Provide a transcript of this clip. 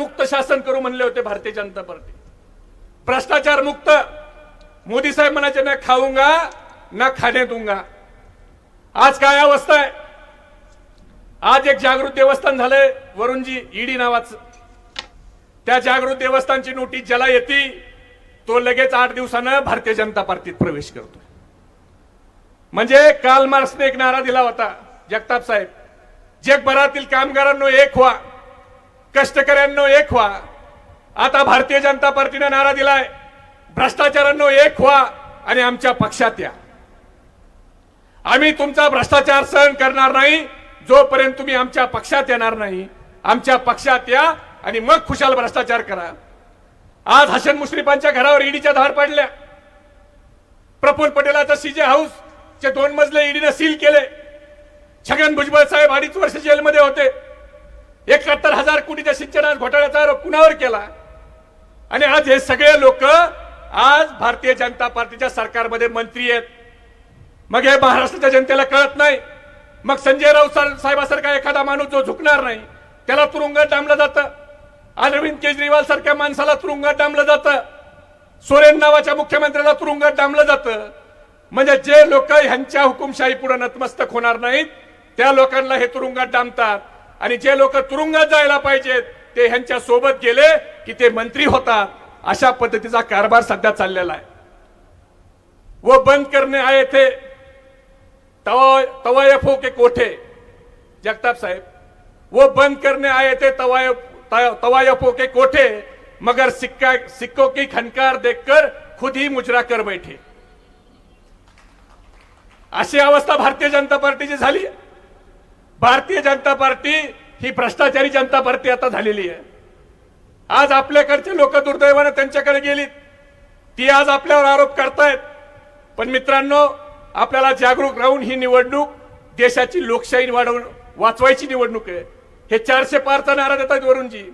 मुक्त शासन करू म्हणले होते भारतीय जनता पार्टी. भ्रष्टाचार मुक्त. मोदी साहेब म्हणायचे ना खाऊंगा ना खाणे दूंगा. आज काय अवस्था आहे? आज एक जागृत देवस्थान झालंय वरुणजी ईडी नावाचं. त्या जागृत देवस्थानची नोटीस ज्याला येते तो लगेच आठ दिवसानं भारतीय जनता पार्टीत प्रवेश करतो. म्हणजे काल मार्क्सने एक नारा दिला होता जगताप साहेब. जगभरातील कामगारांनो एक व्हा. कष्टकऱ्यांनो एक व्हा. आता भारतीय जनता पार्टीनं नारा दिलाय. भ्रष्टाचारांनो एक व्हा आणि आमच्या पक्षात या. आम्ही तुमचा भ्रष्टाचार सहन करणार नाही. जोपर्यंत तुम्ही आमच्या पक्षात येणार नाही आमच्या पक्षात या आणि मग खुशाल भ्रष्टाचार करा. आज हसन मुश्रीफांच्या घरावर ईडीच्या धार पडल्या. प्रफुल पटेलाचं सीजे हाऊस चे दोन मजले ईडीनं सील केले. छगन भुजबळ साहेब अडीच वर्ष जेलमध्ये होते. एकाहत्तर हजार कोटीच्या सिंचना घोटाळ्याचा आरोप कुणावर केला? आणि आज हे सगळे लोक आज भारतीय जनता पार्टीच्या सरकारमध्ये मंत्री आहेत. मग हे महाराष्ट्राच्या जनतेला कळत नाही. मग संजय राऊत साहेबासारखा एखादा माणूस जो झुकणार नाही त्याला तुरुंगात डांबलं जातं. अरविंद केजरीवाल सारख्या माणसाला तुरुंगात डांबलं जातं. सोरेन नावाच्या मुख्यमंत्र्याला तुरुंगात डांबलं जातं. म्हणजे जे लोक ह्यांच्या हुकुमशाही पुढे नतमस्तक होणार नाहीत त्या लोकांना हे तुरुंगात डांबतात. आणि जे लोक तुरुंगात जायला पाहिजेत ते ह्यांच्या सोबत गेले की ते मंत्री होता अशा पद्धतीचा कारभार सध्या चाललेला आहे. व बंद करणे आहे ते थे तवायफों हो के कोठे? जगताप साहेब. वो बंद करने आए थे तवायफ तवायफों हो के कोठे? मगर सिक्का सिक्कों की खनकार देखकर खुद ही मुजरा कर बैठे. अशी अवस्था भारतीय जनता पार्टीची झाली. भारतीय जनता पार्टी ही भ्रष्टाचारी जनता पार्टी आता झालेली आहे. आज आपल्याकडचे लोक दुर्दैवाने त्यांच्याकडे गेलीत. ती आज आपल्यावर आरोप करतायत. पण मित्रांनो आपल्याला जागरूक राहून ही निवडणूक देशाची लोकशाही वाढवून वाचवायची निवडणूक आहे. हे चारशे पारचा नारा देतात वरुणजी.